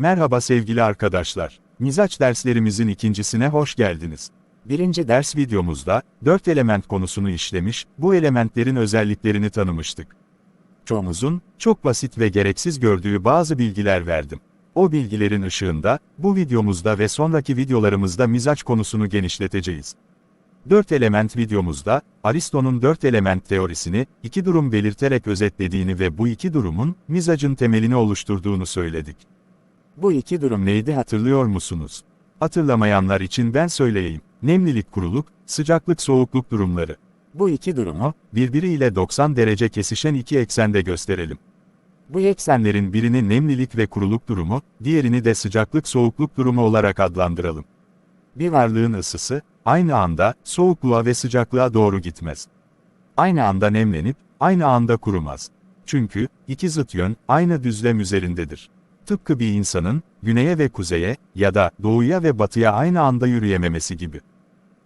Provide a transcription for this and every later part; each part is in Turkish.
Merhaba sevgili arkadaşlar. Mizaç derslerimizin ikincisine hoş geldiniz. Birinci ders videomuzda, dört element konusunu işlemiş, bu elementlerin özelliklerini tanımıştık. Çoğumuzun, çok basit ve gereksiz gördüğü bazı bilgiler verdim. O bilgilerin ışığında, bu videomuzda ve sonraki videolarımızda mizaç konusunu genişleteceğiz. Dört element videomuzda, Aristo'nun dört element teorisini, iki durum belirterek özetlediğini ve bu iki durumun, mizacın temelini oluşturduğunu söyledik. Bu iki durum neydi hatırlıyor musunuz? Hatırlamayanlar için ben söyleyeyim. Nemlilik kuruluk, sıcaklık soğukluk durumları. Bu iki durumu, birbiriyle 90 derece kesişen iki eksende gösterelim. Bu eksenlerin birini nemlilik ve kuruluk durumu, diğerini de sıcaklık soğukluk durumu olarak adlandıralım. Bir varlığın ısısı, aynı anda, soğukluğa ve sıcaklığa doğru gitmez. Aynı anda nemlenip, aynı anda kurumaz. Çünkü, iki zıt yön, aynı düzlem üzerindedir. Tıpkı bir insanın, güneye ve kuzeye, ya da doğuya ve batıya aynı anda yürüyememesi gibi.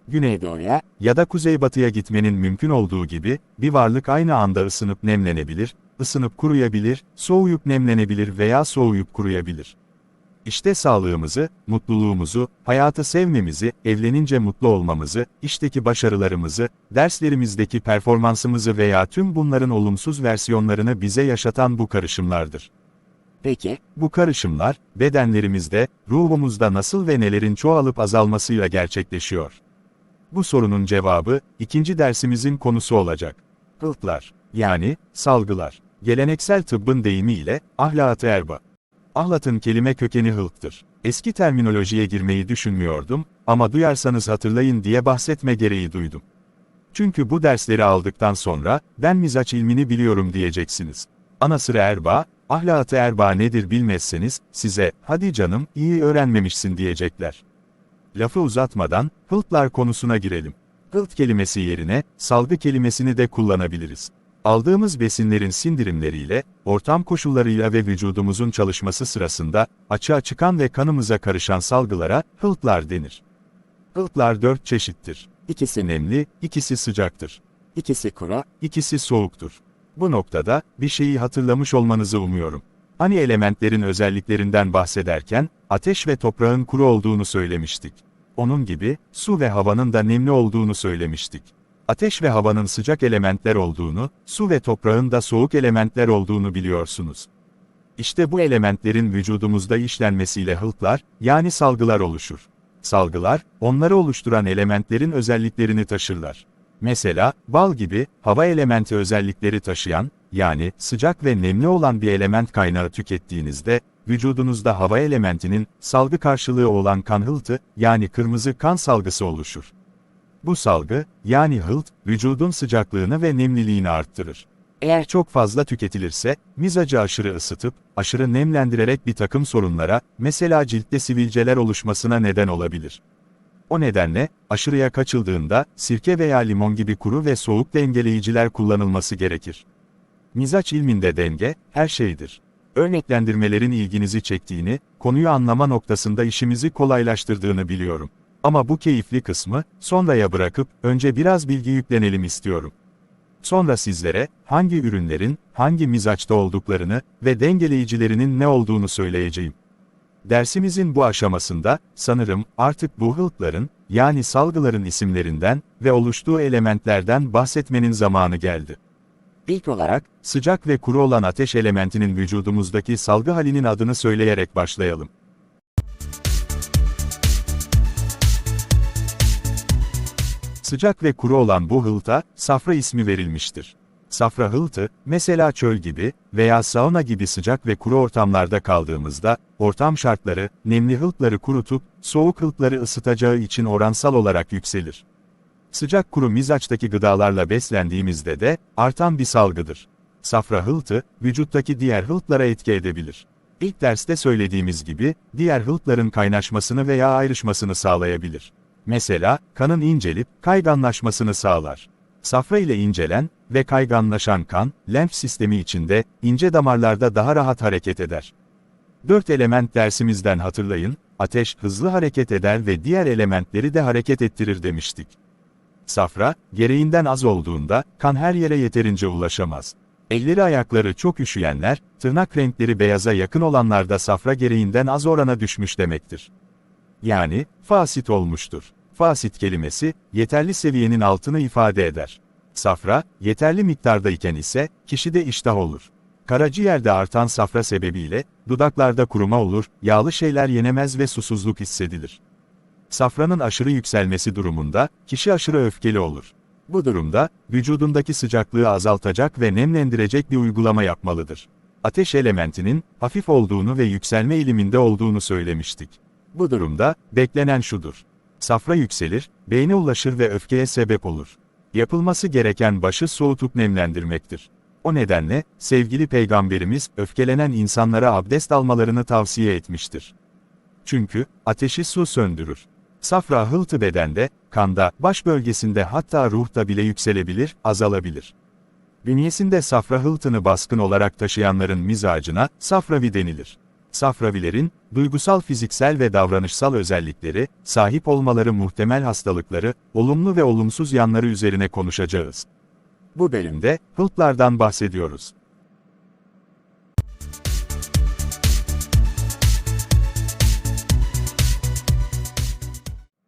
Güneydoğuya, ya da kuzeybatıya gitmenin mümkün olduğu gibi, bir varlık aynı anda ısınıp nemlenebilir, ısınıp kuruyabilir, soğuyup nemlenebilir veya soğuyup kuruyabilir. İşte sağlığımızı, mutluluğumuzu, hayatı sevmemizi, evlenince mutlu olmamızı, işteki başarılarımızı, derslerimizdeki performansımızı veya tüm bunların olumsuz versiyonlarını bize yaşatan bu karışımlardır. Peki, bu karışımlar, bedenlerimizde, ruhumuzda nasıl ve nelerin çoğalıp azalmasıyla gerçekleşiyor? Bu sorunun cevabı, ikinci dersimizin konusu olacak. Hıltlar, yani, salgılar. Geleneksel tıbbın deyimiyle, ahlat-ı erba. Ahlat'ın kelime kökeni hılktır. Eski terminolojiye girmeyi düşünmüyordum, ama duyarsanız hatırlayın diye bahsetme gereği duydum. Çünkü bu dersleri aldıktan sonra, ben mizaç ilmini biliyorum diyeceksiniz. Ana sıra erba, ahlat-ı erba nedir bilmezseniz, size, hadi canım, iyi öğrenmemişsin diyecekler. Lafı uzatmadan, hıltlar konusuna girelim. Hılt kelimesi yerine, salgı kelimesini de kullanabiliriz. Aldığımız besinlerin sindirimleriyle, ortam koşullarıyla ve vücudumuzun çalışması sırasında, açığa çıkan ve kanımıza karışan salgılara, hıltlar denir. Hıltlar dört çeşittir. İkisi nemli, ikisi sıcaktır. İkisi kuru, ikisi soğuktur. Bu noktada, bir şeyi hatırlamış olmanızı umuyorum. Hani elementlerin özelliklerinden bahsederken, ateş ve toprağın kuru olduğunu söylemiştik. Onun gibi, su ve havanın da nemli olduğunu söylemiştik. Ateş ve havanın sıcak elementler olduğunu, su ve toprağın da soğuk elementler olduğunu biliyorsunuz. İşte bu elementlerin vücudumuzda işlenmesiyle hıltlar, yani salgılar oluşur. Salgılar, onları oluşturan elementlerin özelliklerini taşırlar. Mesela, bal gibi, hava elementi özellikleri taşıyan, yani sıcak ve nemli olan bir element kaynağı tükettiğinizde, vücudunuzda hava elementinin salgı karşılığı olan kan hıltı, yani kırmızı kan salgısı oluşur. Bu salgı, yani hılt, vücudun sıcaklığını ve nemliliğini arttırır. Eğer çok fazla tüketilirse, mizacı aşırı ısıtıp, aşırı nemlendirerek bir takım sorunlara, mesela ciltte sivilceler oluşmasına neden olabilir. O nedenle, aşırıya kaçıldığında, sirke veya limon gibi kuru ve soğuk dengeleyiciler kullanılması gerekir. Mizaç ilminde denge, her şeydir. Örneklendirmelerin ilginizi çektiğini, konuyu anlama noktasında işimizi kolaylaştırdığını biliyorum. Ama bu keyifli kısmı, sonraya bırakıp, önce biraz bilgi yüklenelim istiyorum. Sonra sizlere, hangi ürünlerin, hangi mizaçta olduklarını ve dengeleyicilerinin ne olduğunu söyleyeceğim. Dersimizin bu aşamasında, sanırım, artık bu hıltların, yani salgıların isimlerinden ve oluştuğu elementlerden bahsetmenin zamanı geldi. İlk olarak, sıcak ve kuru olan ateş elementinin vücudumuzdaki salgı halinin adını söyleyerek başlayalım. Sıcak ve kuru olan bu hılta, safra ismi verilmiştir. Safra hıltı, mesela çöl gibi veya sauna gibi sıcak ve kuru ortamlarda kaldığımızda, ortam şartları, nemli hıltları kurutup, soğuk hıltları ısıtacağı için oransal olarak yükselir. Sıcak kuru mizaçtaki gıdalarla beslendiğimizde de, artan bir salgıdır. Safra hıltı, vücuttaki diğer hıltlara etki edebilir. İlk derste söylediğimiz gibi, diğer hıltların kaynaşmasını veya ayrışmasını sağlayabilir. Mesela, kanın incelip, kayganlaşmasını sağlar. Safra ile incelen ve kayganlaşan kan, lenf sistemi içinde, ince damarlarda daha rahat hareket eder. Dört element dersimizden hatırlayın, ateş hızlı hareket eder ve diğer elementleri de hareket ettirir demiştik. Safra, gereğinden az olduğunda, kan her yere yeterince ulaşamaz. Elleri ayakları çok üşüyenler, tırnak renkleri beyaza yakın olanlarda safra gereğinden az orana düşmüş demektir. Yani, fasit olmuştur. Fasit kelimesi, yeterli seviyenin altını ifade eder. Safra, yeterli miktarda iken ise, kişide iştah olur. Karaciğerde artan safra sebebiyle, dudaklarda kuruma olur, yağlı şeyler yenemez ve susuzluk hissedilir. Safranın aşırı yükselmesi durumunda, kişi aşırı öfkeli olur. Bu durumda, vücudundaki sıcaklığı azaltacak ve nemlendirecek bir uygulama yapmalıdır. Ateş elementinin, hafif olduğunu ve yükselme eğiliminde olduğunu söylemiştik. Bu durumda, beklenen şudur. Safra yükselir, beyne ulaşır ve öfkeye sebep olur. Yapılması gereken başı soğutup nemlendirmektir. O nedenle, sevgili peygamberimiz, öfkelenen insanlara abdest almalarını tavsiye etmiştir. Çünkü, ateşi su söndürür. Safra hıltı bedende, kanda, baş bölgesinde hatta ruhta bile yükselebilir, azalabilir. Bünyesinde safra hıltını baskın olarak taşıyanların mizacına, safravi denilir. Safravilerin, duygusal fiziksel ve davranışsal özellikleri, sahip olmaları muhtemel hastalıkları, olumlu ve olumsuz yanları üzerine konuşacağız. Bu bölümde, hıltlardan bahsediyoruz.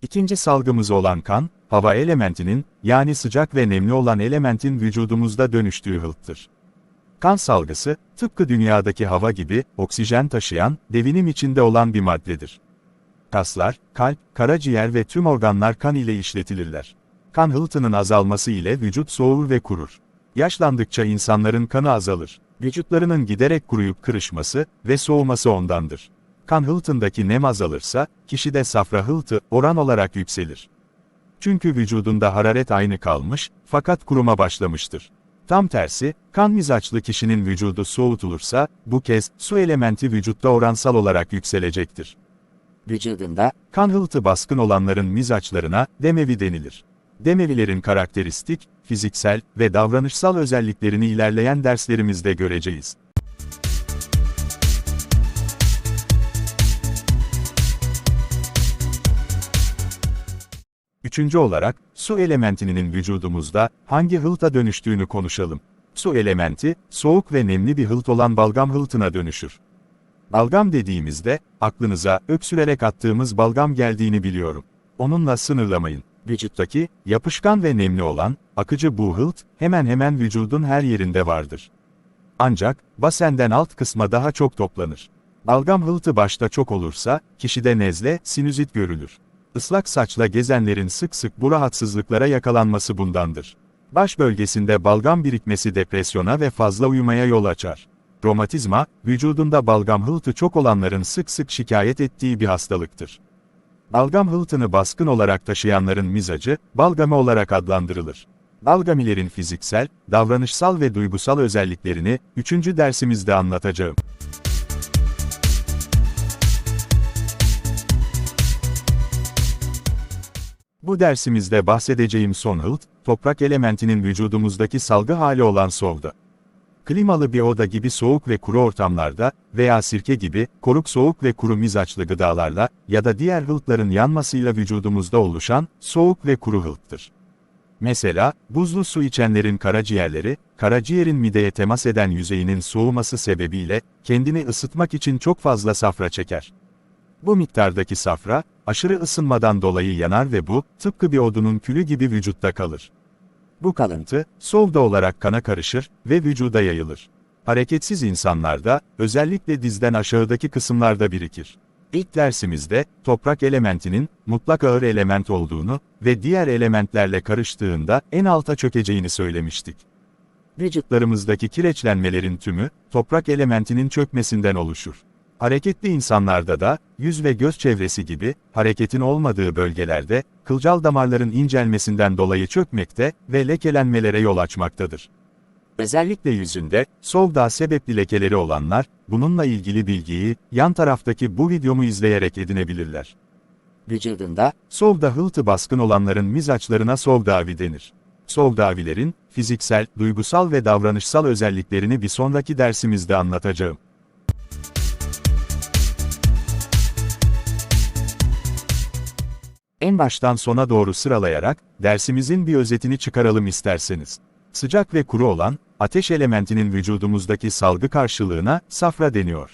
İkinci salgımız olan kan, hava elementinin, yani sıcak ve nemli olan elementin vücudumuzda dönüştüğü hılttır. Kan salgısı, tıpkı dünyadaki hava gibi, oksijen taşıyan, devinim içinde olan bir maddedir. Kaslar, kalp, karaciğer ve tüm organlar kan ile işletilirler. Kan hıltının azalması ile vücut soğur ve kurur. Yaşlandıkça insanların kanı azalır. Vücutlarının giderek kuruyup kırışması ve soğuması ondandır. Kan hıltındaki nem azalırsa, kişide safra hıltı oran olarak yükselir. Çünkü vücudunda hararet aynı kalmış, fakat kuruma başlamıştır. Tam tersi, kan mizaçlı kişinin vücudu soğutulursa, bu kez su elementi vücutta oransal olarak yükselecektir. Vücudunda, kan hıltı baskın olanların mizaçlarına demevi denilir. Demevilerin karakteristik, fiziksel ve davranışsal özelliklerini ilerleyen derslerimizde göreceğiz. Üçüncü olarak, su elementinin vücudumuzda hangi hılta dönüştüğünü konuşalım. Su elementi, soğuk ve nemli bir hılt olan balgam hıltına dönüşür. Balgam dediğimizde, aklınıza öksürerek attığımız balgam geldiğini biliyorum. Onunla sınırlamayın. Vücuttaki, yapışkan ve nemli olan, akıcı bu hılt, hemen hemen vücudun her yerinde vardır. Ancak, basenden alt kısma daha çok toplanır. Balgam hıltı başta çok olursa, kişide nezle, sinüzit görülür. Islak saçla gezenlerin sık sık bu rahatsızlıklara yakalanması bundandır. Baş bölgesinde balgam birikmesi depresyona ve fazla uyumaya yol açar. Romatizma, vücudunda balgam hıltı çok olanların sık sık şikayet ettiği bir hastalıktır. Balgam hıltını baskın olarak taşıyanların mizacı, balgami olarak adlandırılır. Balgamilerin fiziksel, davranışsal ve duygusal özelliklerini, üçüncü dersimizde anlatacağım. Bu dersimizde bahsedeceğim son hılt, toprak elementinin vücudumuzdaki salgı hali olan soğuda. Klimalı bir oda gibi soğuk ve kuru ortamlarda veya sirke gibi koruk soğuk ve kuru mizaçlı gıdalarla ya da diğer hıltların yanmasıyla vücudumuzda oluşan soğuk ve kuru hılttır. Mesela, buzlu su içenlerin karaciğerleri, karaciğerin mideye temas eden yüzeyinin soğuması sebebiyle kendini ısıtmak için çok fazla safra çeker. Bu miktardaki safra, aşırı ısınmadan dolayı yanar ve bu, tıpkı bir odunun külü gibi vücutta kalır. Bu kalıntı, solda olarak kana karışır ve vücuda yayılır. Hareketsiz insanlarda, özellikle dizden aşağıdaki kısımlarda birikir. İlk dersimizde, toprak elementinin, mutlak ağır element olduğunu ve diğer elementlerle karıştığında en alta çökeceğini söylemiştik. Vücutlarımızdaki kireçlenmelerin tümü, toprak elementinin çökmesinden oluşur. Hareketli insanlarda da, yüz ve göz çevresi gibi, hareketin olmadığı bölgelerde, kılcal damarların incelmesinden dolayı çökmekte ve lekelenmelere yol açmaktadır. Özellikle yüzünde, soğuğa sebepli lekeleri olanlar, bununla ilgili bilgiyi, yan taraftaki bu videomu izleyerek edinebilirler. Vücudunda, soğuğa hıltı baskın olanların mizaçlarına soğudavi denir. Soğudavilerin, fiziksel, duygusal ve davranışsal özelliklerini bir sonraki dersimizde anlatacağım. En baştan sona doğru sıralayarak, dersimizin bir özetini çıkaralım isterseniz. Sıcak ve kuru olan, ateş elementinin vücudumuzdaki salgı karşılığına safra deniyor.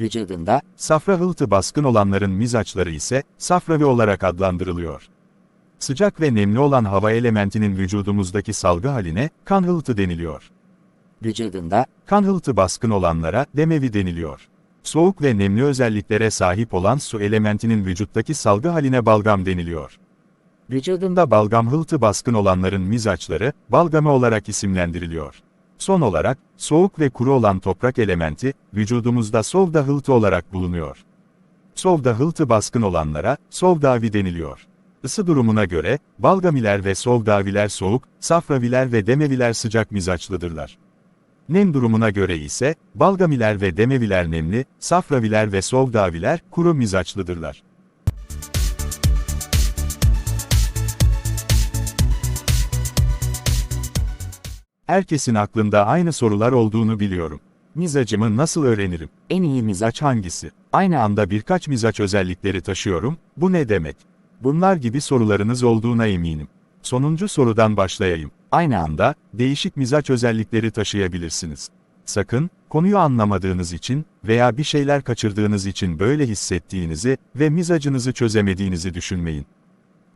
Vücudunda Safra hıltı baskın olanların mizaçları ise safravi olarak adlandırılıyor. Sıcak ve nemli olan hava elementinin vücudumuzdaki salgı haline kan hıltı deniliyor. vücudunda Kan hıltı baskın olanlara demevi deniliyor. Soğuk ve nemli özelliklere sahip olan su elementinin vücuttaki salgı haline balgam deniliyor. Vücudunda balgam hıltı baskın olanların mizaçları, balgame olarak isimlendiriliyor. Son olarak, soğuk ve kuru olan toprak elementi, vücudumuzda sovda hıltı olarak bulunuyor. Sovda hıltı baskın olanlara, sovdavi deniliyor. Isı durumuna göre, balgamiler ve sovdaviler soğuk, safraviler ve demeviler sıcak mizaçlıdırlar. Nem durumuna göre ise, balgamiler ve demeviler nemli, safraviler ve sovdaviler kuru mizaçlıdırlar. Herkesin aklında aynı sorular olduğunu biliyorum. Mizacımı nasıl öğrenirim? En iyi mizaç hangisi? Aynı anda birkaç mizaç özellikleri taşıyorum, bu ne demek? Bunlar gibi sorularınız olduğuna eminim. Sonuncu sorudan başlayayım. Aynı anda, değişik mizaç özellikleri taşıyabilirsiniz. Sakın, konuyu anlamadığınız için veya bir şeyler kaçırdığınız için böyle hissettiğinizi ve mizacınızı çözemediğinizi düşünmeyin.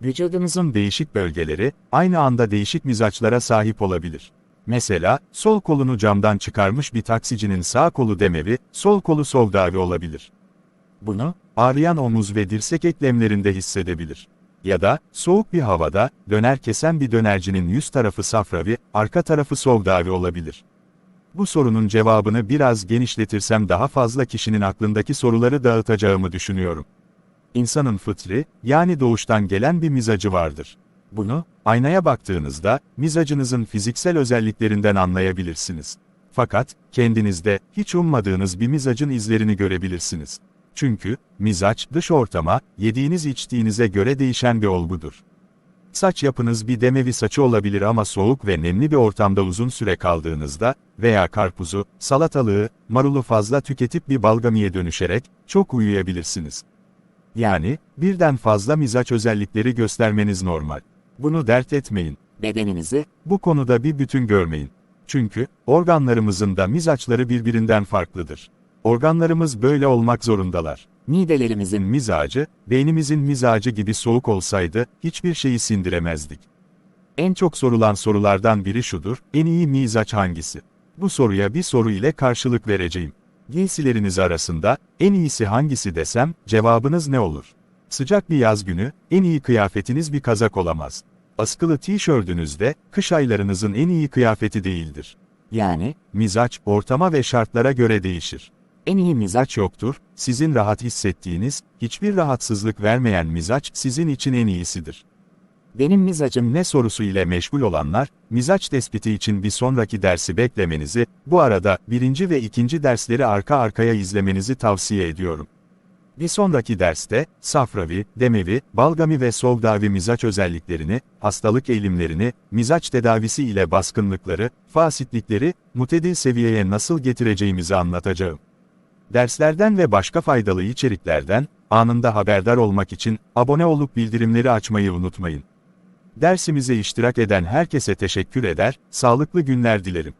Vücudunuzun değişik bölgeleri, aynı anda değişik mizaçlara sahip olabilir. Mesela, sol kolunu camdan çıkarmış bir taksicinin sağ kolu demevi, sol kolu soldavi olabilir. Bunu, ağrıyan omuz ve dirsek eklemlerinde hissedebilir. Ya da, soğuk bir havada, döner kesen bir dönercinin yüz tarafı safravi, arka tarafı soldavi olabilir. Bu sorunun cevabını biraz genişletirsem daha fazla kişinin aklındaki soruları dağıtacağımı düşünüyorum. İnsanın fıtri, yani doğuştan gelen bir mizacı vardır. Bunu, aynaya baktığınızda, mizacınızın fiziksel özelliklerinden anlayabilirsiniz. Fakat, kendinizde, hiç ummadığınız bir mizacın izlerini görebilirsiniz. Çünkü, mizaç, dış ortama, yediğiniz içtiğinize göre değişen bir olgudur. Saç yapınız bir demevi saçı olabilir ama soğuk ve nemli bir ortamda uzun süre kaldığınızda veya karpuzu, salatalığı, marulu fazla tüketip bir balgamiye dönüşerek çok uyuyabilirsiniz. Yani, birden fazla mizaç özellikleri göstermeniz normal. Bunu dert etmeyin. bedeninizi Bu konuda bir bütün görmeyin. Çünkü, organlarımızın da mizaçları birbirinden farklıdır. Organlarımız böyle olmak zorundalar. midelerimizin Mizacı, beynimizin mizacı gibi soğuk olsaydı, hiçbir şeyi sindiremezdik. En çok sorulan sorulardan biri şudur, en iyi mizaç hangisi? Bu soruya bir soru ile karşılık vereceğim. Giysileriniz arasında, en iyisi hangisi desem, cevabınız ne olur? Sıcak bir yaz günü, en iyi kıyafetiniz bir kazak olamaz. Askılı tişörtünüzde, kış aylarınızın en iyi kıyafeti değildir. yani Mizaç, ortama ve şartlara göre değişir. En iyi mizaç yoktur, sizin rahat hissettiğiniz, hiçbir rahatsızlık vermeyen mizaç sizin için en iyisidir. benim mizacım Ne sorusu ile meşgul olanlar, mizaç tespiti için bir sonraki dersi beklemenizi, bu arada birinci ve ikinci dersleri arka arkaya izlemenizi tavsiye ediyorum. Bir sonraki derste, safravi, demevi, balgami ve sovdavi mizaç özelliklerini, hastalık eğilimlerini, mizaç tedavisi ile baskınlıkları, fasitlikleri, mutedil seviyeye nasıl getireceğimizi anlatacağım. Derslerden ve başka faydalı içeriklerden, anında haberdar olmak için, abone olup bildirimleri açmayı unutmayın. Dersimize iştirak eden herkese teşekkür eder, sağlıklı günler dilerim.